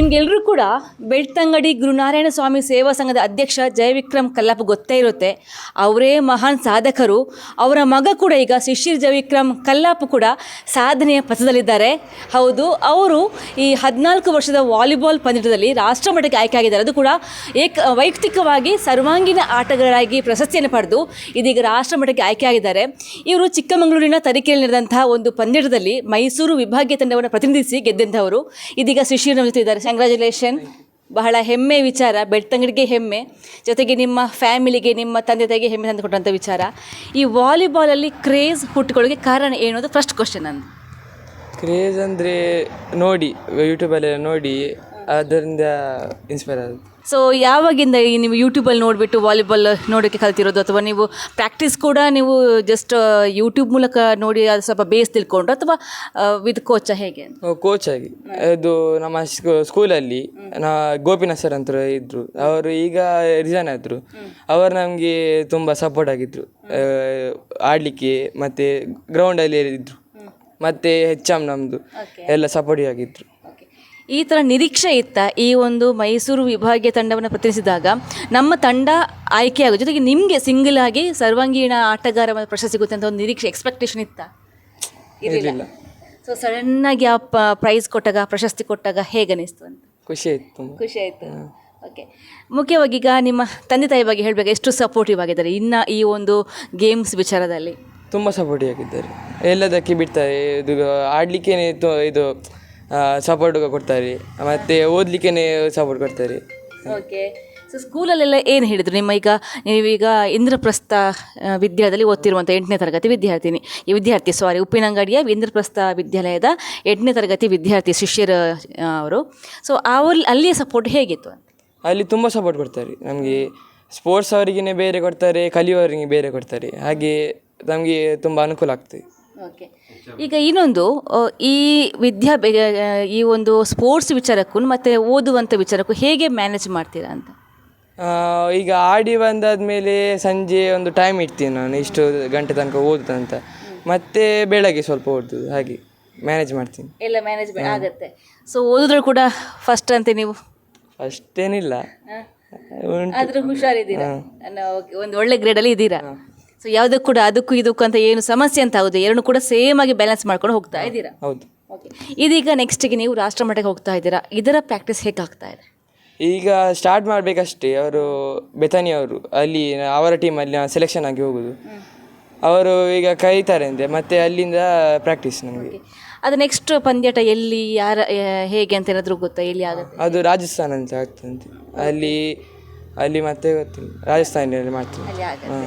ನಿಮ್ಗೆಲ್ರೂ ಕೂಡ ಬೆಳ್ತಂಗಡಿ ಗುರುನಾರಾಯಣ ಸ್ವಾಮಿ ಸೇವಾ ಸಂಘದ ಅಧ್ಯಕ್ಷ ಜಯವಿಕ್ರಮ್ ಕಲ್ಲಪ್ಪ ಗೊತ್ತೇ ಇರುತ್ತೆ. ಅವರೇ ಮಹಾನ್ ಸಾಧಕರು. ಅವರ ಮಗ ಕೂಡ ಈಗ ಶಿಶಿರ್ ಜಯವಿಕ್ರಮ್ ಕಲ್ಲಪ್ಪ ಕೂಡ ಸಾಧನೆಯ ಪಥದಲ್ಲಿದ್ದಾರೆ. ಹೌದು, ಅವರು ಈ ಹದಿನಾಲ್ಕು ವರ್ಷದ ವಾಲಿಬಾಲ್ ಪಂದ್ಯದಲ್ಲಿ ರಾಷ್ಟ್ರಮಟ್ಟಕ್ಕೆ ಆಯ್ಕೆ ಆಗಿದ್ದಾರೆ. ಅದು ಕೂಡ ಏಕ ವೈಯಕ್ತಿಕವಾಗಿ ಸರ್ವಾಂಗೀಣ ಆಟಗಾರರಾಗಿ ಪ್ರಶಸ್ತಿಯನ್ನು ಪಡೆದು ಇದೀಗ ರಾಷ್ಟ್ರಮಟ್ಟಕ್ಕೆ ಆಯ್ಕೆ ಆಗಿದ್ದಾರೆ. ಇವರು ಚಿಕ್ಕಮಗಳೂರಿನ ತರೀಕೆಯಲ್ಲಿ ನಡೆದಂತಹ ಒಂದು ಪಂದ್ಯದಲ್ಲಿ ಮೈಸೂರು ವಿಭಾಗೀಯ ತಂಡವನ್ನು ಪ್ರತಿನಿಧಿಸಿ ಗೆದ್ದಂಥವರು. ಇದೀಗ ಶಿಶಿರ್ ನಮ್ಮ ಜೊತೆ ಇದ್ದಾರೆ. ಕಂಗ್ರ್ಯಾಚುಲೇಷನ್ ಬಹಳ ಹೆಮ್ಮೆ ವಿಚಾರ, ಬೆಳ್ತಂಗಡಿಗೆ ಹೆಮ್ಮೆ. ಜೊತೆಗೆ ನಿಮ್ಮ ಫ್ಯಾಮಿಲಿಗೆ, ನಿಮ್ಮ ತಂದೆ ತಾಯಿಗೆ ಹೆಮ್ಮೆ ತಂದು ಕೊಟ್ಟಂಥ ವಿಚಾರ. ಈ ವಾಲಿಬಾಲಲ್ಲಿ ಕ್ರೇಜ್ ಹುಟ್ಟುಕೊಳ್ಳೋಕೆ ಕಾರಣ ಏನು ಅಂತ ಫಸ್ಟ್ ಕ್ವಶನ್ ನಂದು. ಕ್ರೇಜ್ ಅಂದರೆ ನೋಡಿ ಯೂಟ್ಯೂಬಲ್ಲೆಲ್ಲ ನೋಡಿ, ಅದರಿಂದ ಇನ್ಸ್ಪೈರ್ ಆಗೋದು ಸೊ ಯಾವಾಗಿಂದ ಈ ನೀವು ಯೂಟ್ಯೂಬಲ್ಲಿ ನೋಡಿಬಿಟ್ಟು ವಾಲಿಬಾಲ್ ನೋಡೋಕ್ಕೆ ಕಲ್ತಿರೋದು? ಅಥವಾ ನೀವು ಪ್ರಾಕ್ಟೀಸ್ ಕೂಡ ನೀವು ಜಸ್ಟ್ ಯೂಟ್ಯೂಬ್ ಮೂಲಕ ನೋಡಿ ಅದು ಸ್ವಲ್ಪ ಬೇಸ್ ತಿಳ್ಕೊಂಡ್ರು? ಅಥವಾ ವಿತ್ ಕೋಚ ಹೇಗೆ? ಕೋಚ್ ಆಗಿ. ಅದು ನಮ್ಮ ಸ್ಕೂ- ಸ್ಕೂಲಲ್ಲಿ ನಾ ಗೋಪಿನಾಥ್ ಸರ್ ಅಂತ ಇದ್ರು. ಅವರು ಈಗ ರಿಸೈನ್ ಆದರು. ಅವರು ನಮಗೆ ತುಂಬ ಸಪೋರ್ಟ್ ಆಗಿದ್ರು. ಆಡಲಿಕ್ಕೆ ಮತ್ತು ಗ್ರೌಂಡಲ್ಲಿ ಇದ್ದರು ಮತ್ತು ಹೆಚ್ ಎಂ ನಮ್ಮದು ಎಲ್ಲ ಸಪೋರ್ಟಿವ್ ಆಗಿದ್ರು. ಈ ಥರ ನಿರೀಕ್ಷೆ ಇತ್ತ ಈ ಒಂದು ಮೈಸೂರು ವಿಭಾಗೀಯ ತಂಡವನ್ನು ಪ್ರತಿನಿಧಿಸಿದಾಗ ನಮ್ಮ ತಂಡ ಆಯ್ಕೆಯಾಗೋ ಜೊತೆಗೆ ನಿಮಗೆ ಸಿಂಗಲ್ ಆಗಿ ಸರ್ವಾಂಗೀಣ ಆಟಗಾರ ಪ್ರಶಸ್ತಿ ಸಿಗುತ್ತೆ ಅಂತ ಒಂದು ನಿರೀಕ್ಷೆ ಎಕ್ಸ್ಪೆಕ್ಟೇಷನ್ ಇತ್ತ? ಇರಲಿಲ್ಲ. ಸೊ ಆಗಿ ಆ ಪ್ರೈಸ್ ಕೊಟ್ಟಾಗ ಪ್ರಶಸ್ತಿ ಕೊಟ್ಟಾಗ ಹೇಗೆ ಅನಿಸ್ತು ಅಂತ? ಖುಷಿ ಆಯ್ತು ತುಂಬ. ಖುಷಿ ಆಯಿತು. ಓಕೆ ಮುಖ್ಯವಾಗಿ ಈಗ ನಿಮ್ಮ ತಂದೆ ತಾಯಿ ಬಗ್ಗೆ ಹೇಳಬೇಕು ಎಷ್ಟು ಸಪೋರ್ಟಿವ್ ಆಗಿದ್ದಾರೆ ಇನ್ನು ಈ ಒಂದು ಗೇಮ್ಸ್ ವಿಚಾರದಲ್ಲಿ? ತುಂಬ ಸಪೋರ್ಟಿವ್ ಆಗಿದ್ದಾರೆ. ಎಲ್ಲದಕ್ಕೆ ಬಿಡ್ತಾರೆ ಇದು ಆಡಲಿಕ್ಕೆ ಇದು ಸಪೋರ್ಟ್ ಕೊಡ್ತಾರೆ. ಮತ್ತು ಓದಲಿಕ್ಕೆ ಸಪೋರ್ಟ್ ಕೊಡ್ತಾರೆ. ಓಕೆ ಸೊ ಸ್ಕೂಲಲ್ಲೆಲ್ಲ ಏನು ಹೇಳಿದರು? ನಿಮ್ಮ ಈಗ ನೀವೀಗ ಇಂದ್ರಪ್ರಸ್ಥ ವಿದ್ಯಾದಲ್ಲಿ ವಿದ್ಯಾಲಯದಲ್ಲಿ ಓದ್ತಿರುವಂಥ ಎಂಟನೇ ತರಗತಿ ವಿದ್ಯಾರ್ಥಿನಿ. ಈ ವಿದ್ಯಾರ್ಥಿ ಸಾರಿ ಉಪ್ಪಿನಂಗಡಿಯ ಇಂದ್ರಪ್ರಸ್ಥ ವಿದ್ಯಾಲಯದ ಎಂಟನೇ ತರಗತಿ ವಿದ್ಯಾರ್ಥಿ ಶಿಷ್ಯರ ಅವರು. ಸೊ ಅವ್ರ ಅಲ್ಲಿಯ ಸಪೋರ್ಟ್ ಹೇಗಿತ್ತು ಅಲ್ಲಿ ತುಂಬ ಸಪೋರ್ಟ್ ಕೊಡ್ತಾರೆ. ನಮಗೆ ಸ್ಪೋರ್ಟ್ಸ್ ಅವರಿಗೇ ಬೇರೆ ಕೊಡ್ತಾರೆ ಕಲಿಯುವವರಿಗೆ ಬೇರೆ ಕೊಡ್ತಾರೆ. ಹಾಗೆ ನಮಗೆ ತುಂಬ ಅನುಕೂಲ ಆಗ್ತದೆ. ಓಕೆ ಈಗ ಇನ್ನೊಂದು ಆ, ಈ ವಿದ್ಯಾ ಈ ಒಂದು ಸ್ಪೋರ್ಟ್ಸ್ ವಿಚಾರಕ್ಕೂ ಮತ್ತೆ ಓದುವಂಥ ವಿಚಾರಕ್ಕೂ ಹೇಗೆ ಮ್ಯಾನೇಜ್ ಮಾಡ್ತೀರಾ ಅಂತ? ಆ, ಈಗ ಆಡಿ ಬಂದಾದ್ಮೇಲೆ ಸಂಜೆ ಒಂದು ಟೈಮ್ ಇಡ್ತೀನಿ ನಾನು ಇಷ್ಟು ಗಂಟೆ ತನಕ ಓದುದಂತ. ಮತ್ತೆ ಬೆಳಗ್ಗೆ ಸ್ವಲ್ಪ ಓದುದು ಹಾಗೆ ಮ್ಯಾನೇಜ್ ಮಾಡ್ತೀನಿ. ಎಲ್ಲ ಮ್ಯಾನೇಜ್ಮೆಂಟ್ ಆಗುತ್ತೆ. ಸೊ ಓದಿದ್ರು ಕೂಡ ಫಸ್ಟ್ ಅಂತ ನೀವು? ಅಷ್ಟೇನಿಲ್ಲ ಉಂಟು. ಆದರೂ ಹುಷಾರಿದ್ದೀರಾ? ನಾನು ಒಂದು ಒಳ್ಳೆ ಗ್ರೇಡಲ್ಲಿ ಇದ್ದೀರಾ? ಸೊ ಯಾವುದಕ್ಕೂ ಕೂಡ ಅದಕ್ಕೂ ಇದಕ್ಕೂ ಅಂತ ಏನು ಸಮಸ್ಯೆ ಅಂತ ಹೌದು. ಎರಡು ಕೂಡ ಸೇಮ್ ಆಗಿ ಬ್ಯಾಲೆನ್ಸ್ ಮಾಡ್ಕೊಂಡು ಹೋಗ್ತಾ ಇದ್ದೀರಾ? ಹೌದು. ಓಕೆ ಇದೀಗ ನೆಕ್ಸ್ಟಿಗೆ ನೀವು ರಾಷ್ಟ್ರ ಮಟ್ಟಕ್ಕೆ ಹೋಗ್ತಾ ಇದ್ದೀರಾ. ಇದರ ಪ್ರಾಕ್ಟೀಸ್ ಹೇಗಾಗ್ತಾ ಇದೆ? ಈಗ ಸ್ಟಾರ್ಟ್ ಮಾಡಬೇಕಷ್ಟೇ. ಅವರು ಬೆತಾನಿ ಅವರು ಅಲ್ಲಿ ಅವರ ಟೀಮಲ್ಲಿ ಸೆಲೆಕ್ಷನ್ ಆಗಿ ಹೋಗೋದು. ಅವರು ಈಗ ಕರೀತಾರೆ ಅಂತೆ ಮತ್ತೆ ಅಲ್ಲಿಂದ ಪ್ರಾಕ್ಟೀಸ್ ನಮಗೆ. ಅದು ನೆಕ್ಸ್ಟ್ ಪಂದ್ಯಾಟ ಎಲ್ಲಿ ಯಾರ ಹೇಗೆ ಅಂತ ಏನಾದರೂ ಗೊತ್ತಾ? ಎಲ್ಲಿ ಆಗುತ್ತೆ? ಅದು ರಾಜಸ್ಥಾನ ಅಂತ ಆಗ್ತದಂತೆ. ಅಲ್ಲಿ ಅಲ್ಲಿ ಮತ್ತೆ ಗೊತ್ತಿಲ್ಲ. ರಾಜಸ್ಥಾನಲ್ಲಿ ಮಾಡ್ತೀವಿ ಅಲ್ಲಿ ಆಗುತ್ತೆ.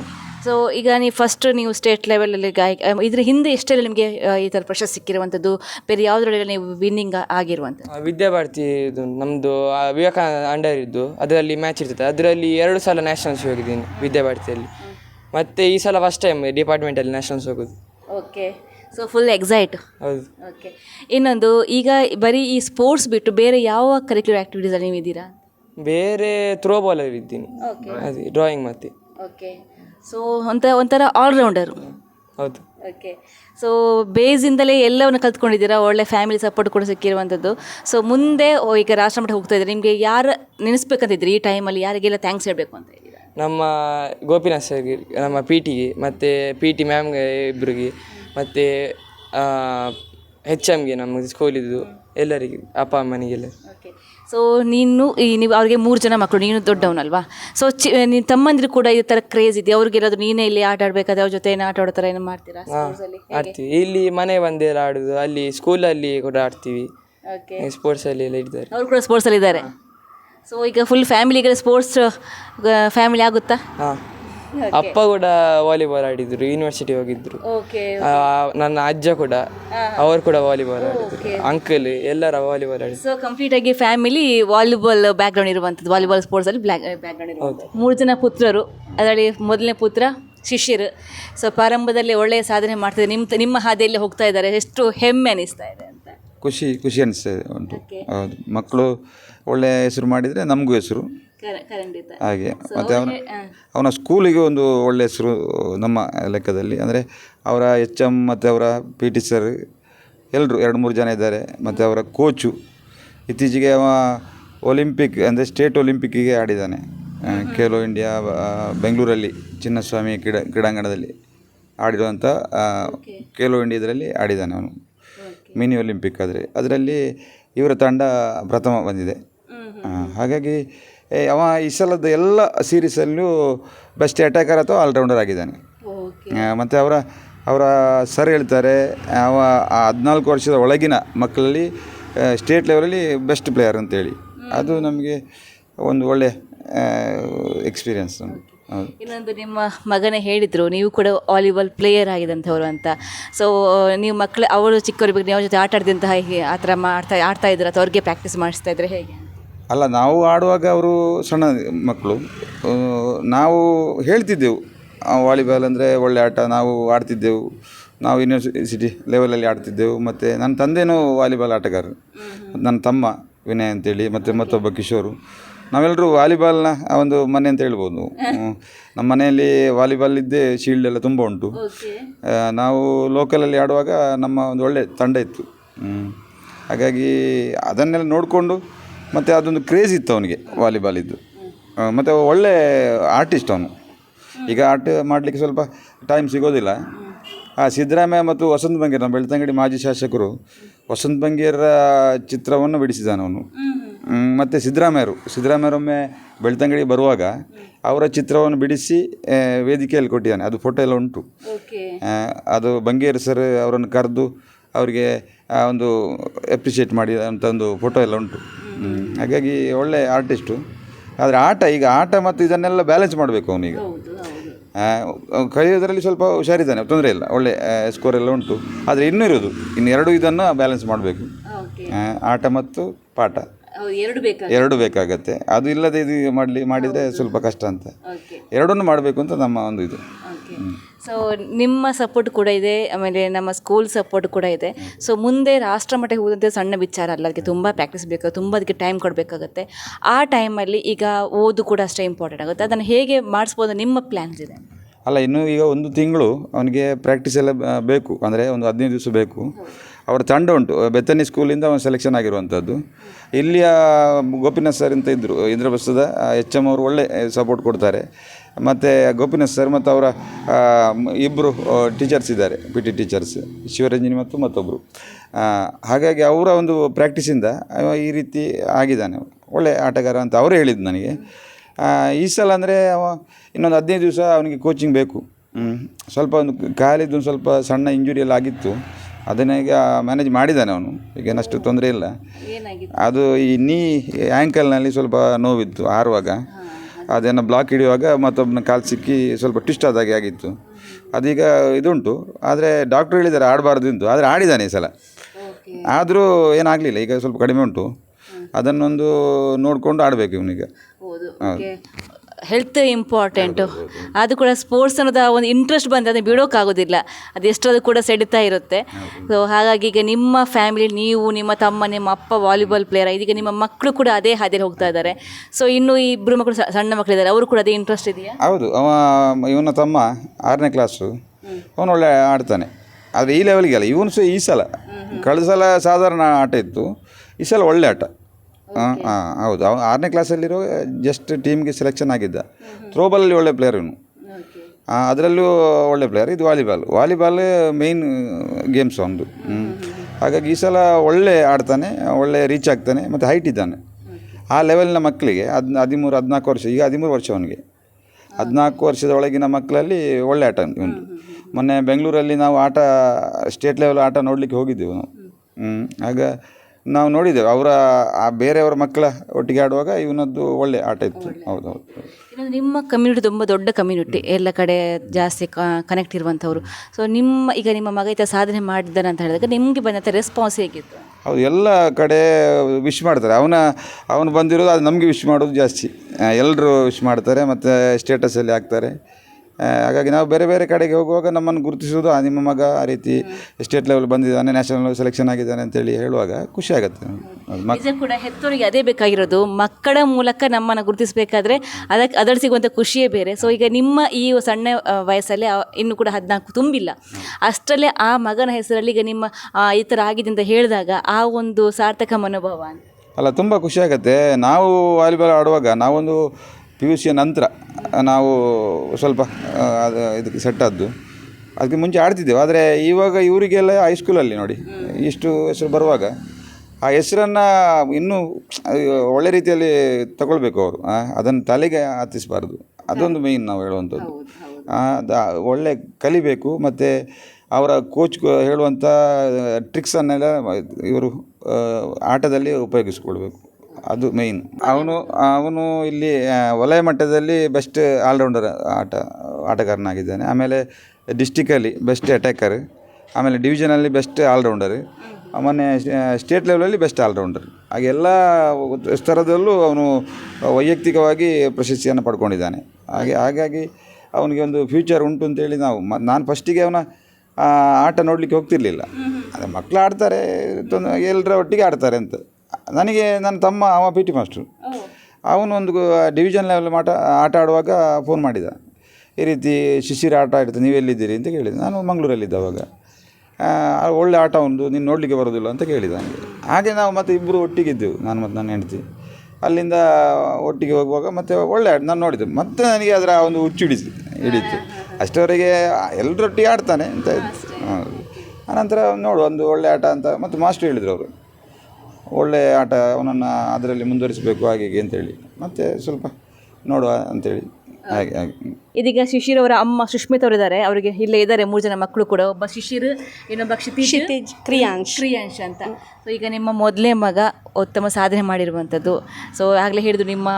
ಸೊ ಈಗ ನೀವು ಫಸ್ಟ್ ನೀವು ಸ್ಟೇಟ್ ಲೆವೆಲಲ್ಲಿ ಗಾಯಕ ಇದ್ರ ಹಿಂದೆ ಎಷ್ಟೆಲ್ಲ ನಿಮಗೆ ಈ ಥರ ಪ್ರಶಸ್ತಿ ಸಿಕ್ಕಿರುವಂಥದ್ದು ಬೇರೆ ಯಾವುದರಲ್ಲೆಲ್ಲ ನೀವು ವಿನ್ನಿಂಗ್ ಆಗಿರುವಂಥ ವಿದ್ಯಾಭಾರತಿ ಇದು ನಮ್ಮದು ವಿವೇಕಾನಂದ ಅಂಡರ್ ಇದ್ದು ಅದರಲ್ಲಿ ಮ್ಯಾಚ್ ಇರ್ತದೆ. ಅದರಲ್ಲಿ ಎರಡು ಸಲ ನ್ಯಾಷನಲ್ಸ್ ಹೋಗಿದ್ದೀನಿ ವಿದ್ಯಾಭಾರತಿಯಲ್ಲಿ ಮತ್ತು ಈ ಸಲ ಫಸ್ಟ್ ಟೈಮ್ ಡಿಪಾರ್ಟ್ಮೆಂಟಲ್ಲಿ ನ್ಯಾಷನಲ್ಸ್ ಹೋಗೋದು. ಓಕೆ ಸೊ ಫುಲ್ ಎಕ್ಸೈಟ್ ಹೌದು. ಓಕೆ ಇನ್ನೊಂದು ಈಗ ಬರೀ ಈ ಸ್ಪೋರ್ಟ್ಸ್ ಬಿಟ್ಟು ಬೇರೆ ಯಾವ ಕರಿಕ್ಯುಲರ್ ಆ್ಯಕ್ಟಿವಿಟೀಸಲ್ಲಿ ನೀವು ಇದ್ದೀರಾ ಬೇರೆ ಥ್ರೋ ಬಾಲರ್ ಇದ್ದೀನಿ. ಅದೇ ಡ್ರಾಯಿಂಗ್ ಮತ್ತೆ. ಓಕೆ ಸೊ ಅಂತ ಒಂಥರ ಆಲ್ರೌಂಡರು ಹೌದು. ಓಕೆ ಸೊ ಬೇಸಿಂದಲೇ ಎಲ್ಲವನ್ನು ಕಲ್ತ್ಕೊಂಡಿದ್ದೀರಾ? ಒಳ್ಳೆ ಫ್ಯಾಮಿಲಿ ಸಪೋರ್ಟ್ ಕೂಡ ಸಿಕ್ಕಿರುವಂಥದ್ದು ಸೊ ಮುಂದೆ ಓ, ಈಗ ರಾಷ್ಟ್ರಮಟ್ಟ ಹೋಗ್ತಾ ಇದ್ದೀರಿ ನಿಮಗೆ ಯಾರು ನೆನೆಸ್ಬೇಕಂತಿದ್ರಿ ಈ ಟೈಮಲ್ಲಿ ಯಾರಿಗೆಲ್ಲ ಥ್ಯಾಂಕ್ಸ್ ಹೇಳಬೇಕು ಅಂತ ಇದ್ದೀರಾ? ನಮ್ಮ ಗೋಪಿನಾಥ್ ಸರ್ಗೆ ನಮ್ಮ ಪಿ ಟಿಗೆ ಮತ್ತು ಪಿ ಟಿ ಮ್ಯಾಮ್ಗೆ ಇಬ್ಬರಿಗೆ ಮತ್ತು ಹೆಚ್ ಎಮ್ಗೆ ನಮ್ಮ ಸ್ಕೂಲಿದ್ದು ಎಲ್ಲರಿಗೆ ಅಪ್ಪ ಅಮ್ಮನಿಗೆಲ್ಲ. ಓಕೆ ಸೊ ನೀನು ಈ ನೀವು ಅವ್ರಿಗೆ ಮೂರು ಜನ ಮಕ್ಕಳು ನೀನು ದೊಡ್ಡವನಲ್ವಾ? ಸೊ ಚಿ ನಿನ್ನ ತಮ್ಮಂದಿರು ಕೂಡ ಈ ಥರ ಕ್ರೇಜ್ ಇದೆ ಅವ್ರಿಗೆಲ್ಲಾದ್ರೂ ನೀನೇ ಇಲ್ಲಿ ಆಟ ಆಡಬೇಕಾದ್ರೆ ಅವ್ರ ಜೊತೆ ಏನು ಆಟ ಆಡೋ ಥರ ಏನು ಮಾಡ್ತೀರಾ ಆಡ್ತೀವಿ. ಇಲ್ಲಿ ಮನೆ ಬಂದೆಲ್ಲ ಆಡೋದು. ಅಲ್ಲಿ ಸ್ಕೂಲಲ್ಲಿ ಕೂಡ ಆಡ್ತೀವಿ. ಓಕೆ ಸ್ಪೋರ್ಟ್ಸಲ್ಲಿ ಎಲ್ಲ ಇದ್ದಾರೆ. ಅವ್ರು ಕೂಡ ಸ್ಪೋರ್ಟ್ಸಲ್ಲಿ ಇದ್ದಾರೆ? ಸೊ ಈಗ ಫುಲ್ ಫ್ಯಾಮಿಲಿಗೆ ಸ್ಪೋರ್ಟ್ಸ್ ಫ್ಯಾಮಿಲಿ ಆಗುತ್ತಾ? ಹಾಂ. ಅಪ್ಪ ಕೂಡ ವಾಲಿಬಾಲ್ ಆಡಿದ್ರು ಯೂನಿವರ್ಸಿಟಿ ಹೋಗಿದ್ರು. ಆ, ನನ್ನ ಅಜ್ಜ ಕೂಡ ಅವರು ಕೂಡ ವಾಲಿಬಾಲ್ ಆಡಿದ್ರು. ಅಂಕಲ್ ಎಲ್ಲರ ವಾಲಿಬಾಲ್ ಆಡಿದ್ರು. ಸೊ ಕಂಪ್ಲೀಟ್ ಆಗಿ ಫ್ಯಾಮಿಲಿ ವಾಲಿಬಾಲ್ ಬ್ಯಾಕ್ಗ್ರೌಂಡ್ ಇರುವಂತದ್ದು ವಾಲಿಬಾಲ್ ಸ್ಪೋರ್ಟ್ಸ್ ಅಲ್ಲಿ ಬ್ಯಾಕ್ಗ್ರೌಂಡ್ ಇರುವಂಥದ್ದು. ಮೂರು ಜನ ಪುತ್ರರು ಅದರಲ್ಲಿ ಮೊದಲನೇ ಪುತ್ರ ಶಿಷ್ಯರು. ಸೊ ಪ್ರಾರಂಭದಲ್ಲಿ ಒಳ್ಳೆಯ ಸಾಧನೆ ಮಾಡ್ತಿದ್ದಾರೆ. ನಿಮ್ಮ ನಿಮ್ಮ ಹಾದಿಯಲ್ಲಿ ಹೋಗ್ತಾ ಇದ್ದಾರೆ. ಎಷ್ಟು ಹೆಮ್ಮೆ ಅನಿಸ್ತಾ ಇದೆ ಅಂತ. ಖುಷಿ ಖುಷಿ ಅನಿಸ್ತದೆ ಉಂಟು. ಹೌದು. ಮಕ್ಕಳು ಒಳ್ಳೆಯ ಹೆಸರು ಮಾಡಿದರೆ ನಮಗೂ ಹೆಸರು. ಖಂಡಿತ ಹಾಗೆ ಮತ್ತು ಅವನ ಅವನ ಸ್ಕೂಲಿಗೆ ಒಂದು ಒಳ್ಳೆ ಹೆಸರು ನಮ್ಮ ಲೆಕ್ಕದಲ್ಲಿ. ಅಂದರೆ ಅವರ ಎಚ್ ಎಂ ಮತ್ತು ಅವರ ಪಿ ಟಿ ಸರ್ ಎಲ್ಲರೂ ಎರಡು ಮೂರು ಜನ ಇದ್ದಾರೆ. ಮತ್ತು ಅವರ ಕೋಚು ಇತ್ತೀಚೆಗೆ ಅವ ಒಲಿಂಪಿಕ್ ಅಂದರೆ ಸ್ಟೇಟ್ ಒಲಿಂಪಿಕ್ಕಿಗೆ ಆಡಿದ್ದಾನೆ. ಖೇಲೋ ಇಂಡಿಯಾ ಬೆಂಗಳೂರಲ್ಲಿ ಚಿನ್ನಸ್ವಾಮಿ ಕ್ರೀಡ ಕ್ರೀಡಾಂಗಣದಲ್ಲಿ ಆಡಿರುವಂಥ ಖೇಲೋ ಇಂಡಿಯಾದಲ್ಲಿ ಆಡಿದ್ದಾನೆ ಅವನು. ಮಿನಿ ಒಲಿಂಪಿಕ್ ಆದರೆ. ಅದರಲ್ಲಿ ಇವರ ತಂಡ ಪ್ರಥಮ ಬಂದಿದೆ. ಹಾಗಾಗಿ ಅವ ಈ ಸಲದ ಎಲ್ಲ ಸೀರೀಸಲ್ಲೂ ಬೆಸ್ಟ್ ಅಟ್ಯಾಕರ್ ಅಥವಾ ಆಲ್ರೌಂಡರ್ ಆಗಿದ್ದಾನೆ. ಮತ್ತು ಅವರ ಅವರ ಸರ್ ಹೇಳ್ತಾರೆ ಅವ ಹದಿನಾಲ್ಕು ವರ್ಷದ ಒಳಗಿನ ಮಕ್ಕಳಲ್ಲಿ ಸ್ಟೇಟ್ ಲೆವೆಲಲ್ಲಿ ಬೆಸ್ಟ್ ಪ್ಲೇಯರ್ ಅಂತೇಳಿ. ಅದು ನಮಗೆ ಒಂದು ಒಳ್ಳೆ ಎಕ್ಸ್ಪೀರಿಯನ್ಸ್ ನಮಗೆ ಇನ್ನೊಂದು ನಿಮ್ಮ ಮಗನೇ ಹೇಳಿದರು ನೀವು ಕೂಡ ವಾಲಿಬಾಲ್ ಪ್ಲೇಯರ್ ಆಗಿದಂಥವ್ರು ಅಂತ. ಸೊ ನೀವು ಮಕ್ಕಳು ಅವರು ಚಿಕ್ಕವರಿಬೇಕು ನೀವು ಅವ್ರ ಜೊತೆ ಆಟ ಆಡಿದಂತಹ ಹೇಗೆ ಆ ಥರ ಮಾಡ್ತಾ ಆಡ್ತಾ ಇದ್ರು ಅಥವಾ ಅವ್ರಿಗೆ ಪ್ರಾಕ್ಟೀಸ್ ಮಾಡಿಸ್ತಾ ಇದ್ರೆ ಹೇಗೆ? ಅಲ್ಲ ನಾವು ಆಡುವಾಗ ಅವರು ಸಣ್ಣ ಮಕ್ಕಳು. ನಾವು ಹೇಳ್ತಿದ್ದೆವು. ವಾಲಿಬಾಲ್ ಅಂದರೆ ಒಳ್ಳೆ ಆಟ ನಾವು ಆಡ್ತಿದ್ದೆವು. ನಾವು ಯೂನಿವರ್ಸಿಟಿ ಲೆವೆಲಲ್ಲಿ ಆಡ್ತಿದ್ದೆವು. ಮತ್ತು ನನ್ನ ತಂದೆಯೂ ವಾಲಿಬಾಲ್ ಆಟಗಾರರು ನನ್ನ ತಮ್ಮ ವಿನಯ್ ಅಂತೇಳಿ ಮತ್ತು ಮತ್ತೊಬ್ಬ ಕಿಶೋರು. ನಾವೆಲ್ಲರೂ ವಾಲಿಬಾಲ್ನ ಒಂದು ಮನೆ ಅಂತ ಹೇಳ್ಬೋದು. ನಮ್ಮ ಮನೆಯಲ್ಲಿ ವಾಲಿಬಾಲ್ ಇದ್ದೇ ಶೀಲ್ಡ್ ಎಲ್ಲ ತುಂಬ ಉಂಟು. ನಾವು ಲೋಕಲಲ್ಲಿ ಆಡುವಾಗ ನಮ್ಮ ಒಂದು ಒಳ್ಳೆ ತಂಡ ಇತ್ತು. ಹಾಗಾಗಿ ಅದನ್ನೆಲ್ಲ ನೋಡಿಕೊಂಡು ಮತ್ತು ಅದೊಂದು ಕ್ರೇಜ್ ಇತ್ತು ಅವನಿಗೆ ವಾಲಿಬಾಲಿದ್ದು ಇದ್ದು. ಮತ್ತು ಒಳ್ಳೆ ಆರ್ಟಿಸ್ಟ್ ಅವನು. ಈಗ ಆರ್ಟ್ ಮಾಡಲಿಕ್ಕೆ ಸ್ವಲ್ಪ ಟೈಮ್ ಸಿಗೋದಿಲ್ಲ. ಆ ಸಿದ್ದರಾಮಯ್ಯ ಮತ್ತು ವಸಂತ ಬಂಗೇರ್ ನಮ್ಮ ಬೆಳ್ತಂಗಡಿ ಮಾಜಿ ಶಾಸಕರು ವಸಂತ ಬಂಗೇರ ಚಿತ್ರವನ್ನು ಬಿಡಿಸಿದ್ದಾನೆ ಅವನು. ಮತ್ತು ಸಿದ್ದರಾಮಯ್ಯರು. ಸಿದ್ದರಾಮಯ್ಯರೊಮ್ಮೆ ಬೆಳ್ತಂಗಡಿ ಬರುವಾಗ ಅವರ ಚಿತ್ರವನ್ನು ಬಿಡಿಸಿ ವೇದಿಕೆಯಲ್ಲಿ ಕೊಟ್ಟಿದ್ದಾನೆ. ಅದು ಫೋಟೋ ಎಲ್ಲ ಉಂಟು. ಅದು ಬಂಗೇರ್ ಸರ್ ಅವರನ್ನು ಕರೆದು ಅವರಿಗೆ ಆ ಒಂದು ಎಪ್ರಿಷಿಯೇಟ್ ಮಾಡಿದಂಥ ಒಂದು ಫೋಟೋ ಎಲ್ಲ ಉಂಟು. ಹಾಗಾಗಿ ಒಳ್ಳೆ ಆರ್ಟಿಸ್ಟು ಆದರೆ ಆಟ ಈಗ ಆಟ ಮತ್ತು ಇದನ್ನೆಲ್ಲ ಬ್ಯಾಲೆನ್ಸ್ ಮಾಡಬೇಕು ಅವನೀಗ. ಕಲಿಯೋದರಲ್ಲಿ ಸ್ವಲ್ಪ ಹುಷಾರಿದ್ದಾನೆ ತೊಂದರೆ ಇಲ್ಲ. ಒಳ್ಳೆ ಸ್ಕೋರ್ ಎಲ್ಲ ಉಂಟು. ಆದರೆ ಇನ್ನೂ ಇರೋದು ಇನ್ನು ಎರಡು ಇದನ್ನು ಬ್ಯಾಲೆನ್ಸ್ ಮಾಡಬೇಕು. ಆಟ ಮತ್ತು ಪಾಠ. ಎರಡು ಬೇಕಾ ಎರಡು ಬೇಕಾಗತ್ತೆ. ಅದು ಇಲ್ಲದೆ ಇದು ಮಾಡಲಿ ಮಾಡಿದರೆ ಸ್ವಲ್ಪ ಕಷ್ಟ ಅಂತ. ಎರಡನ್ನೂ ಮಾಡಬೇಕು ಅಂತ ನಮ್ಮ ಒಂದು ಇದು. ಸೊ ನಿಮ್ಮ ಸಪೋರ್ಟ್ ಕೂಡ ಇದೆ. ಆಮೇಲೆ ನಮ್ಮ ಸ್ಕೂಲ್ ಸಪೋರ್ಟ್ ಕೂಡ ಇದೆ. ಸೊ ಮುಂದೆ ರಾಷ್ಟ್ರ ಮಟ್ಟಕ್ಕೆ ಹೋದಂತೆ ಸಣ್ಣ ವಿಚಾರ ಅಲ್ಲ. ಅದಕ್ಕೆ ತುಂಬ ಪ್ರಾಕ್ಟೀಸ್ ಬೇಕು. ತುಂಬ ಅದಕ್ಕೆ ಟೈಮ್ ಕೊಡಬೇಕಾಗುತ್ತೆ. ಆ ಟೈಮಲ್ಲಿ ಈಗ ಓದು ಕೂಡ ಅಷ್ಟೇ ಇಂಪಾರ್ಟೆಂಟ್ ಆಗುತ್ತೆ. ಅದನ್ನು ಹೇಗೆ ಮಾಡಿಸ್ಬೋದು ನಿಮ್ಮ ಪ್ಲ್ಯಾನ್ಸ್ ಇದೆ? ಅಲ್ಲ, ಇನ್ನು ಈಗ ಒಂದು ತಿಂಗಳು ಅವನಿಗೆ ಪ್ರಾಕ್ಟೀಸ್ ಎಲ್ಲ ಬೇಕು. ಅಂದರೆ ಒಂದು ಹದಿನೈದು ದಿವಸ ಬೇಕು. ಅವರ ತಂಡ ಉಂಟು. ಬೆತ್ತನಿ ಸ್ಕೂಲಿಂದ ಅವನು ಸೆಲೆಕ್ಷನ್ ಆಗಿರುವಂಥದ್ದು ಇಲ್ಲಿಯ ಗೋಪಿನಾಥ್ ಸರ್ ಅಂತ ಇದ್ದರು ಇಂದ್ರಪ್ರಸ್ಥದ ಎಚ್ ಎಂ ಅವರು ಒಳ್ಳೆ ಸಪೋರ್ಟ್ ಕೊಡ್ತಾರೆ. ಮತ್ತು ಗೋಪಿನಾಥ್ ಸರ್ ಮತ್ತು ಅವರ ಇಬ್ಬರು ಟೀಚರ್ಸ್ ಇದ್ದಾರೆ ಪಿ ಟಿ ಟೀಚರ್ಸ್ ಶಿವರಂಜನಿ ಮತ್ತು ಮತ್ತೊಬ್ಬರು ಹಾಗಾಗಿ ಅವರ ಒಂದು ಪ್ರಾಕ್ಟೀಸಿಂದ ಈ ರೀತಿ ಆಗಿದ್ದಾನೆ. ಒಳ್ಳೆ ಆಟಗಾರ ಅಂತ ಅವರೇ ಹೇಳಿದ್ದು ನನಗೆ. ಈ ಸಲ ಅಂದರೆ ಅವ ಇನ್ನೊಂದು ಹದಿನೈದು ದಿವಸ ಅವನಿಗೆ ಕೋಚಿಂಗ್ ಬೇಕು. ಸ್ವಲ್ಪ ಒಂದು ಕಾಲಿದ್ದು ಸ್ವಲ್ಪ ಸಣ್ಣ ಇಂಜುರಿ ಎಲ್ಲ ಆಗಿತ್ತು. ಅದನ್ನ ಈಗ ಮ್ಯಾನೇಜ್ ಮಾಡಿದ್ದಾನೆ ಅವನು. ಈಗೇನಷ್ಟು ತೊಂದರೆ ಇಲ್ಲ. ಅದು ಈ ನೀ ಆ್ಯಂಕಲ್ನಲ್ಲಿ ಸ್ವಲ್ಪ ನೋವಿತ್ತು ಆರುವಾಗ. ಅದನ್ನು ಬ್ಲಾಕ್ ಹಿಡಿಯುವಾಗ ಮತ್ತೊಬ್ಬನ ಕಾಲು ಸಿಕ್ಕಿ ಸ್ವಲ್ಪ ಟ್ವಿಸ್ಟ್ ಆದಾಗೆ ಆಗಿತ್ತು. ಅದೀಗ ಇದುಂಟು. ಆದರೆ ಡಾಕ್ಟ್ರು ಹೇಳಿದ್ದಾರೆ ಆಡಬಾರ್ದು ಅಂತ ಆದರೆ ಆಡಿದ್ದಾನೆ ಈ ಸಲ. ಆದರೂ ಏನಾಗಲಿಲ್ಲ. ಈಗ ಸ್ವಲ್ಪ ಕಡಿಮೆ ಉಂಟು. ಅದನ್ನೊಂದು ನೋಡಿಕೊಂಡು ಆಡಬೇಕು ಇವನೀಗ ಹೌದು. ಹೆಲ್ತ್ ಇಂಪಾರ್ಟೆಂಟು ಅದು ಕೂಡ ಸ್ಪೋರ್ಟ್ಸ್ ಅನ್ನೋದು ಒಂದು ಇಂಟ್ರೆಸ್ಟ್ ಬಂದರೆ ಅದನ್ನು ಬಿಡೋಕ್ಕಾಗೋದಿಲ್ಲ ಅದು ಎಷ್ಟರದ್ದು ಕೂಡ ಸೆಡಿತಾ ಇರುತ್ತೆ. ಸೊ ಹಾಗಾಗಿ ಈಗ ನಿಮ್ಮ ಫ್ಯಾಮಿಲಿ ನೀವು ನಿಮ್ಮ ತಮ್ಮ ನಿಮ್ಮ ಅಪ್ಪ ವಾಲಿಬಾಲ್ ಪ್ಲೇಯರ್ ಇದೀಗ ನಿಮ್ಮ ಮಕ್ಕಳು ಕೂಡ ಅದೇ ಹಾದಿಯಲ್ಲಿ ಹೋಗ್ತಾ ಇದ್ದಾರೆ. ಸೊ ಇನ್ನು ಈ ಇಬ್ಬರು ಮಕ್ಕಳು ಸಣ್ಣ ಮಕ್ಕಳಿದ್ದಾರೆ ಅವರು ಕೂಡ ಅದೇ ಇಂಟ್ರೆಸ್ಟ್ ಇದೆಯಾ? ಹೌದು. ಅವ ಇವನ ತಮ್ಮ ಆರನೇ ಕ್ಲಾಸು ಅವನು ಒಳ್ಳೆ ಆಡ್ತಾನೆ. ಆದರೆ ಈ ಲೆವೆಲ್ಗೆ ಅಲ್ಲ ಇವನು ಸಹ ಈ ಸಲ. ಕಳೆದ ಸಲ ಸಾಧಾರಣ ಆಟ ಇತ್ತು. ಈ ಸಲ ಒಳ್ಳೆ ಆಟ. ಹಾಂ ಹಾಂ ಹೌದು. ಅವನು ಆರನೇ ಕ್ಲಾಸಲ್ಲಿರೋ ಜಸ್ಟ್ ಟೀಮ್ಗೆ ಸೆಲೆಕ್ಷನ್ ಆಗಿದ್ದ. ಥ್ರೋಬಾಲಲ್ಲಿ ಒಳ್ಳೆ ಪ್ಲೇಯರ್ ಇವನು. ಅದರಲ್ಲೂ ಒಳ್ಳೆ ಪ್ಲೇಯರ್ ಇದು ವಾಲಿಬಾಲ್ ವಾಲಿಬಾಲ್ ಮೇಯ್ನ್ ಗೇಮ್ಸ್ ಒಂದು. ಹಾಗಾಗಿ ಈ ಸಲ ಒಳ್ಳೆ ಆಡ್ತಾನೆ ಒಳ್ಳೆ ರೀಚ್ ಆಗ್ತಾನೆ ಮತ್ತು ಹೈಟ್ ಇದ್ದಾನೆ. ಆ ಲೆವೆಲ್ನ ಮಕ್ಕಳಿಗೆ ಹದ್ ಹದಿಮೂರು ಹದಿನಾಲ್ಕು ವರ್ಷ ಈಗ ಹದಿಮೂರು ವರ್ಷ ಅವನಿಗೆ. ಹದಿನಾಲ್ಕು ವರ್ಷದ ಒಳಗಿನ ಮಕ್ಕಳಲ್ಲಿ ಒಳ್ಳೆ ಆಟ ಉಂಟು ಮೊನ್ನೆ ಬೆಂಗಳೂರಲ್ಲಿ ನಾವು ಆಟ ಸ್ಟೇಟ್ ಲೆವೆಲ್ ಆಟ ನೋಡಲಿಕ್ಕೆ ಹೋಗಿದ್ದೆವು. ನಾವು ಹ್ಞೂ ಆಗ ನಾವು ನೋಡಿದ್ದೇವೆ. ಅವರ ಆ ಬೇರೆಯವರ ಮಕ್ಕಳ ಒಟ್ಟಿಗೆ ಆಡುವಾಗ ಇವನದ್ದು ಒಳ್ಳೆ ಆಟ ಇತ್ತು. ಹೌದು ಹೌದು. ಇನ್ನೊಂದು ನಿಮ್ಮ ಕಮ್ಯುನಿಟಿ ತುಂಬ ದೊಡ್ಡ ಕಮ್ಯುನಿಟಿ ಎಲ್ಲ ಕಡೆ ಜಾಸ್ತಿ ಕನೆಕ್ಟ್ ಇರುವಂಥವ್ರು. ಸೊ ನಿಮ್ಮ ಈಗ ನಿಮ್ಮ ಮಗ ಈತ ಸಾಧನೆ ಮಾಡಿದ್ದಾನೆ ಅಂತ ಹೇಳಿದಾಗ ನಿಮಗೆ ಬಂದಂಥ ರೆಸ್ಪಾನ್ಸ್ ಹೇಗಿತ್ತು? ಹೌದು ಎಲ್ಲ ಕಡೆ ವಿಶ್ ಮಾಡ್ತಾರೆ. ಅವನ ಅವನು ಬಂದಿರೋದು ಅದು ನಮಗೆ ವಿಶ್ ಮಾಡೋದು ಜಾಸ್ತಿ. ಎಲ್ಲರೂ ವಿಶ್ ಮಾಡ್ತಾರೆ ಮತ್ತು ಸ್ಟೇಟಸಲ್ಲಿ ಹಾಕ್ತಾರೆ. ಹಾಗಾಗಿ ನಾವು ಬೇರೆ ಬೇರೆ ಕಡೆಗೆ ಹೋಗುವಾಗ ನಮ್ಮನ್ನು ಗುರುತಿಸೋದು ಆ ನಿಮ್ಮ ಮಗ ಆ ರೀತಿ ಸ್ಟೇಟ್ ಲೆವೆಲ್ ಬಂದಿದ್ದಾನೆ ನ್ಯಾಷನಲ್ ಸೆಲೆಕ್ಷನ್ ಆಗಿದ್ದಾನೆ ಅಂತೇಳಿ ಹೇಳುವಾಗ ಖುಷಿ ಆಗುತ್ತೆ. ನಿಜ ಕೂಡ ಹೆತ್ತವರಿಗೆ ಅದೇ ಬೇಕಾಗಿರೋದು. ಮಕ್ಕಳ ಮೂಲಕ ನಮ್ಮನ್ನು ಗುರುತಿಸಬೇಕಾದ್ರೆ ಅದಕ್ಕೆ ಅದರಲ್ಲಿ ಸಿಗುವಂಥ ಖುಷಿಯೇ ಬೇರೆ. ಸೊ ಈಗ ನಿಮ್ಮ ಈ ಸಣ್ಣ ವಯಸ್ಸಲ್ಲಿ ಇನ್ನು ಕೂಡ ಹದಿನಾಲ್ಕು ತುಂಬಿಲ್ಲ. ಅಷ್ಟರಲ್ಲೇ ಆ ಮಗನ ಹೆಸರಲ್ಲಿ ಈಗ ನಿಮ್ಮ ಈ ಥರ ಆಗಿದೆ ಅಂತ ಹೇಳಿದಾಗ ಆ ಒಂದು ಸಾರ್ಥಕ ಮನೋಭಾವ ಅಲ್ಲ ತುಂಬ ಖುಷಿಯಾಗತ್ತೆ ನಾವು ವಾಲಿಬಾಲ್ ಆಡುವಾಗ ನಾವೊಂದು ಪಿ ಯು ಸಿಯ ನಂತರ ನಾವು ಸ್ವಲ್ಪ ಅದು ಇದಕ್ಕೆ ಸೆಟ್ ಆದ್ದು. ಅದಕ್ಕೆ ಮುಂಚೆ ಆಡ್ತಿದ್ದೆವು. ಆದರೆ ಇವಾಗ ಇವರಿಗೆಲ್ಲ ಹೈಸ್ಕೂಲಲ್ಲಿ ನೋಡಿ ಇಷ್ಟು ಹೆಸರು ಬರುವಾಗ ಆ ಹೆಸರನ್ನು ಇನ್ನೂ ಒಳ್ಳೆ ರೀತಿಯಲ್ಲಿ ತಗೊಳ್ಬೇಕು ಅವರು. ಅದನ್ನು ತಲೆಗೆ ಹತ್ತಿಸಬಾರ್ದು ಅದೊಂದು ಮೇಯ್ನ್ ನಾವು ಹೇಳುವಂಥದ್ದು. ಒಳ್ಳೆ ಕಲಿಬೇಕು ಮತ್ತು ಅವರ ಕೋಚ್ ಹೇಳುವಂಥ ಟ್ರಿಕ್ಸನ್ನೆಲ್ಲ ಇವರು ಆಟದಲ್ಲಿ ಉಪಯೋಗಿಸ್ಕೊಳ್ಬೇಕು. ಅದು ಮೇಯ್ನ್ ಅವನು ಅವನು ಇಲ್ಲಿ ವಲಯ ಮಟ್ಟದಲ್ಲಿ ಬೆಸ್ಟ್ ಆಲ್ರೌಂಡರ್ ಆಟ ಆಟಗಾರನಾಗಿದ್ದಾನೆ. ಆಮೇಲೆ ಡಿಸ್ಟಿಕಲ್ಲಿ ಬೆಸ್ಟ್ ಅಟ್ಯಾಕರ್ ಆಮೇಲೆ ಡಿವಿಷನಲ್ಲಿ ಬೆಸ್ಟ್ ಆಲ್ರೌಂಡರ್ ಮೊನ್ನೆ ಸ್ಟೇಟ್ ಲೆವೆಲಲ್ಲಿ ಬೆಸ್ಟ್ ಆಲ್ರೌಂಡರ್ ಹಾಗೆ ಎಲ್ಲ ಸ್ತರದಲ್ಲೂ ಅವನು ವೈಯಕ್ತಿಕವಾಗಿ ಪ್ರಶಸ್ತಿಯನ್ನು ಪಡ್ಕೊಂಡಿದ್ದಾನೆ. ಹಾಗೆ ಹಾಗಾಗಿ ಅವನಿಗೆ ಒಂದು ಫ್ಯೂಚರ್ ಉಂಟು ಅಂತೇಳಿ ನಾವು ಮ ನಾನು ಫಸ್ಟಿಗೆ ಅವನ ಆಟ ನೋಡಲಿಕ್ಕೆ ಹೋಗ್ತಿರ್ಲಿಲ್ಲ. ಅದೇ ಮಕ್ಕಳು ಆಡ್ತಾರೆ ತೊಂದ್ರೆ ಎಲ್ಲರ ಒಟ್ಟಿಗೆ ಆಡ್ತಾರೆ ಅಂತ. ನನಗೆ ನನ್ನ ತಮ್ಮ, ಅವ ಪಿ ಟಿ ಮಾಸ್ಟ್ರು ಅವನು ಒಂದು ಡಿವಿಷನ್ ಲೆವೆಲ್ ಮಾಟ, ಆಟ ಆಡುವಾಗ ಫೋನ್ ಮಾಡಿದ. ಈ ರೀತಿ ಶಿಶಿರ ಆಟ ಆಡ್ತದೆ ನೀವೆಲ್ಲಿದ್ದೀರಿ ಅಂತ ಕೇಳಿದೆ. ನಾನು ಮಂಗಳೂರಲ್ಲಿದ್ದೆ ಅವಾಗ. ಒಳ್ಳೆ ಆಟ ಒಂದು ನೀನು ನೋಡಲಿಕ್ಕೆ ಬರೋದಿಲ್ಲ ಅಂತ ಕೇಳಿದ ನನಗೆ ಹಾಗೆ ನಾವು ಮತ್ತೆ ಇಬ್ಬರು ಒಟ್ಟಿಗಿದ್ದೆವು, ನಾನು ಮತ್ತು ನನ್ನ ಹೆಂಡತಿ. ಅಲ್ಲಿಂದ ಒಟ್ಟಿಗೆ ಹೋಗುವಾಗ ಮತ್ತೆ ಒಳ್ಳೆ ಆಟ, ನಾನು ನೋಡಿದೆ. ಮತ್ತೆ ನನಗೆ ಅದರ ಒಂದು ಹುಚ್ಚು ಹಿಡಿಸಿ, ಹಿಡಿತು. ಅಷ್ಟರವರೆಗೆ ಎಲ್ಲರೊಟ್ಟಿಗೆ ಆಡ್ತಾನೆ ಅಂತ ಆನಂತರ ನೋಡು, ಒಂದು ಒಳ್ಳೆ ಆಟ ಅಂತ ಮತ್ತು ಮಾಸ್ಟರ್ ಹೇಳಿದರು ಅವರು. ಒಳ್ಳೆ ಆಟ ಅವನನ್ನು ಅದರಲ್ಲಿ ಮುಂದುವರಿಸಬೇಕು ಹಾಗೆ ಹೀಗೆ ಅಂತೇಳಿ. ಮತ್ತೆ ಸ್ವಲ್ಪ ನೋಡುವ ಅಂತೇಳಿ. ಹಾಗೆ ಹಾಗೆ. ಇದೀಗ ಶಿಶಿರ್ ಅವರ ಅಮ್ಮ ಸುಷ್ಮಿತ್ ಅವರಿದ್ದಾರೆ. ಅವರಿಗೆ ಇಲ್ಲೇ ಇದ್ದಾರೆ ಮೂರು ಜನ ಮಕ್ಕಳು ಕೂಡ. ಒಬ್ಬ ಶಿಶಿರ್ ಇನ್ನೊಬ್ಬ ಕ್ಷಿತಿಜ್ ಕ್ರಿಯಾಂಶ್. ಕ್ರಿಯಾಂಶ್ ಅಂತ. ಸೊ ಈಗ ನಿಮ್ಮ ಮೊದಲೇ ಮಗ ಉತ್ತಮ ಸಾಧನೆ ಮಾಡಿರುವಂಥದ್ದು. ಸೊ ಆಗಲೇ ಹೇಳಿದ್ರು ನಿಮ್ಮ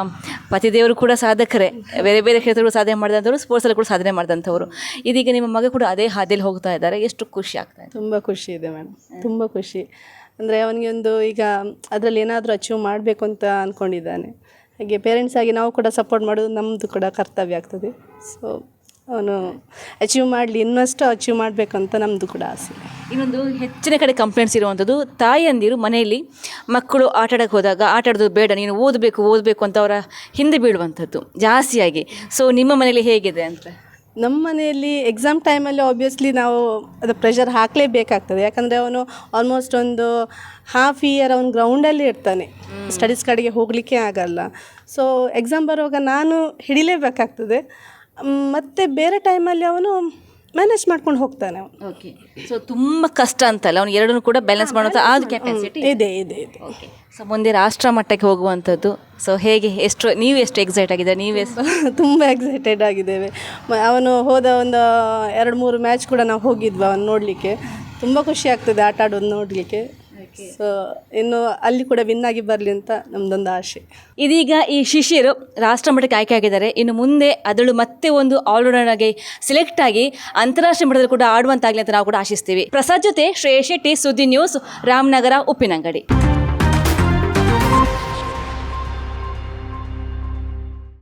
ಪತಿದೇವರು ಕೂಡ ಸಾಧಕರೇ. ಬೇರೆ ಬೇರೆ ಕ್ಷೇತ್ರಗಳು ಸಾಧನೆ ಮಾಡಿದಂಥವ್ರು ಸ್ಪೋರ್ಟ್ಸಲ್ಲಿ ಕೂಡ ಸಾಧನೆ ಮಾಡಿದಂಥವ್ರು. ಇದೀಗ ನಿಮ್ಮ ಮಗ ಕೂಡ ಅದೇ ಹಾದಿಯಲ್ಲಿ ಹೋಗ್ತಾ ಇದ್ದಾರೆ. ಎಷ್ಟು ಖುಷಿ ಆಗ್ತಾ ಇದೆ. ತುಂಬ ಖುಷಿ ಇದೆ ಮೇಡಮ್ ತುಂಬ ಖುಷಿ. ಅಂದರೆ ಅವನಿಗೆ ಒಂದು ಈಗ ಅದರಲ್ಲಿ ಏನಾದರೂ ಅಚೀವ್ ಮಾಡಬೇಕು ಅಂತ ಅಂದ್ಕೊಂಡಿದ್ದಾನೆ ಹಾಗೆ ಪೇರೆಂಟ್ಸ್ ಆಗಿ ನಾವು ಕೂಡ ಸಪೋರ್ಟ್ ಮಾಡೋದು ನಮ್ಮದು ಕೂಡ ಕರ್ತವ್ಯ ಆಗ್ತದೆ. ಸೊ ಅವನು ಅಚೀವ್ ಮಾಡಲಿ, ಇನ್ನಷ್ಟು ಅಚೀವ್ ಮಾಡಬೇಕು ಅಂತ ನಮ್ಮದು ಕೂಡ ಆಸೆ. ಇನ್ನೊಂದು ಹೆಚ್ಚಿನ ಕಡೆ ಕಂಪ್ಲೇಂಟ್ಸ್ ಇರುವಂಥದ್ದು ತಾಯಿಯಂದಿರು ಮನೆಯಲ್ಲಿ ಮಕ್ಕಳು ಆಟ ಆಡೋಕ್ಕೆ ಹೋದಾಗ ಆಟಾಡೋದು ಬೇಡ, ನೀನು ಓದಬೇಕು ಓದಬೇಕು ಅಂತ ಅವರ ಹಿಂದೆ ಬೀಳುವಂಥದ್ದು ಜಾಸ್ತಿಯಾಗಿ. ಸೊ ನಿಮ್ಮ ಮನೆಯಲ್ಲಿ ಹೇಗಿದೆ ಅಂತ? ನಮ್ಮ ಮನೆಯಲ್ಲಿ ಎಕ್ಸಾಮ್ ಟೈಮಲ್ಲಿ ಆಬ್ವಿಯಸ್ಲಿ ನಾವು ಅದು ಪ್ರೆಷರ್ ಹಾಕಲೇಬೇಕಾಗ್ತದೆ. ಯಾಕಂದರೆ ಅವನು ಆಲ್ಮೋಸ್ಟ್ ಒಂದು ಹಾಫ್ ಇಯರ್ ಅವನು ಗ್ರೌಂಡಲ್ಲಿ ಇರ್ತಾನೆ. ಸ್ಟಡೀಸ್ ಕಡೆಗೆ ಹೋಗಲಿಕ್ಕೆ ಆಗಲ್ಲ. ಸೊ ಎಕ್ಸಾಮ್ ಬರುವಾಗ ನಾನು ಹಿಡಿಲೇಬೇಕಾಗ್ತದೆ. ಮತ್ತು ಮತ್ತೆ ಬೇರೆ ಟೈಮಲ್ಲಿ ಅವನು ಮ್ಯಾನೇಜ್ ಮಾಡ್ಕೊಂಡು ಹೋಗ್ತಾನೆ ಅವನು. ಓಕೆ ಸೊ ತುಂಬ ಕಷ್ಟ ಅಂತಲ್ಲ ಅವ್ನು ಎರಡನ್ನೂ ಕೂಡ ಬ್ಯಾಲೆನ್ಸ್ ಮಾಡುವಂಥ ಆ ಕೆಪಾಸಿಟಿ ಇದೆ ಇದೆ ಇದೆ. ಓಕೆ ಸೊ ಮುಂದೆ ರಾಷ್ಟ್ರ ಮಟ್ಟಕ್ಕೆ ಹೋಗುವಂಥದ್ದು. ಸೊ ಹೇಗೆ ಎಷ್ಟು ನೀವು ಎಷ್ಟು ಎಕ್ಸೈಟ್ ಆಗಿದೆ ನೀವು ಎಷ್ಟು ತುಂಬ ಎಕ್ಸೈಟೆಡ್ ಆಗಿದ್ದೇವೆ. ಮ- ಅವನು ಹೋದ ಒಂದು ಎರಡು ಮೂರು ಮ್ಯಾಚ್ ಕೂಡ ನಾವು ಹೋಗಿದ್ವಿ ಅವನು ನೋಡಲಿಕ್ಕೆ. ತುಂಬ ಖುಷಿ ಆಗ್ತದೆ ಆಟ ಆಡೋದು ನೋಡಲಿಕ್ಕೆ. ಸೊ ಇನ್ನು ಅಲ್ಲಿ ಕೂಡ ವಿನ್ ಆಗಿ ಬರಲಿ ಅಂತ ನಮ್ದೊಂದು ಆಸೆ ಇದೀಗ ಈ ಶಿಷ್ಯರು ರಾಷ್ಟ್ರ ಮಟ್ಟಕ್ಕೆ ಆಯ್ಕೆ ಆಗಿದ್ದಾರೆ. ಇನ್ನು ಮುಂದೆ ಅದಳು ಮತ್ತೆ ಒಂದು ಆಲ್ರೌಂಡರ್ ಆಗಿ ಸೆಲೆಕ್ಟ್ ಆಗಿ ಅಂತಾರಾಷ್ಟ್ರೀಯ ಮಟ್ಟದಲ್ಲಿ ಕೂಡ ಆಡುವಂತಾಗಲಿ ಅಂತ ನಾವು ಕೂಡ ಆಶಿಸ್ತೀವಿ. ಪ್ರಸಾದ್ ಜೊತೆ ಶ್ರೇಯಶೆಟ್ಟಿ ಸುದ್ದಿ ನ್ಯೂಸ್ ರಾಮನಗರ ಉಪ್ಪಿನಂಗಡಿ.